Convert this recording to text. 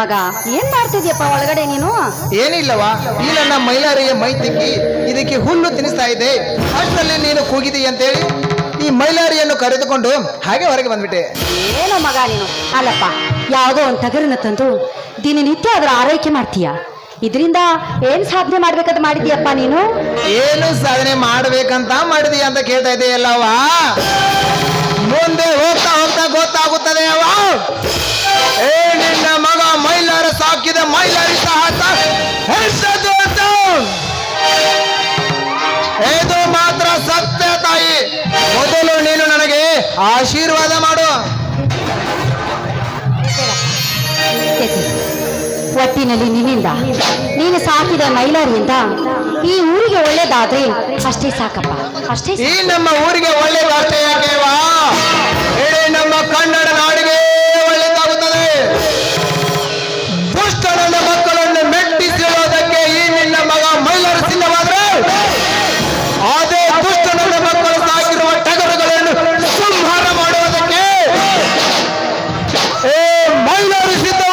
ಮಗ ಏನ್ ಮಾಡ್ತಿದ್ಯಪ್ಪ ಒಳಗಡೆ ನೀನು? ಏನಿಲ್ಲವಾ ಈ ನನ್ನ ಮೈಲಾರಿಯ ಮೈ ತಿಕ್ಕಿ ಇದಕ್ಕೆ ಹುಲ್ಲು ತಿನ್ನಿಸ್ತಾ ಇದೆ. ಅಷ್ಟರಲ್ಲಿ ನೀನು ಕೂಗಿದಿ ಅಂತೇಳಿ ಈ ಮೈಲಾರಿಯನ್ನು ಕರೆದುಕೊಂಡು ಹಾಗೆ ಹೊರಗೆ ಬಂದ್ಬಿಟ್ಟೆ. ಏನೋ ಮಗ ನೀನು? ಅಲ್ಲಪ್ಪ ಯಾವುದೋ ಒಂದು ತಗರನ್ನ ತಂದು ದಿನನಿತ್ಯ ಅದರ ಆರೈಕೆ ಮಾಡ್ತೀಯ? ಇದರಿಂದ ಏನ್ ಸಾಧನೆ ಮಾಡ್ಬೇಕಂತ ಮಾಡಿದ್ಯಪ್ಪ ನೀನು? ಏನು ಸಾಧನೆ ಮಾಡ್ಬೇಕಂತ ಮಾಡಿದೀಯ ಅಂತ ಕೇಳ್ತಾ ಇದೆಯಲ್ಲವಾ ಮುಂದೆ ಇದು ಮಾತ್ರ ಸತ್ಯ ತಾಯಿ. ಮೊದಲು ನೀನು ನನಗೆ ಆಶೀರ್ವಾದ ಮಾಡು. ಒಟ್ಟಿನಲ್ಲಿ ನಿನ್ನಿಂದ ನೀನು ಸಾಕಿದ ಮೈಲಾರಿಯಿಂದ ಈ ಊರಿಗೆ ಒಳ್ಳೇದಾದ್ರೆ ಅಷ್ಟೇ ಸಾಕಪ್ಪ. ಅಷ್ಟೇ ಈ ನಮ್ಮ ಊರಿಗೆ ಒಳ್ಳೆ আল্লাহর সিদ্ধান্ত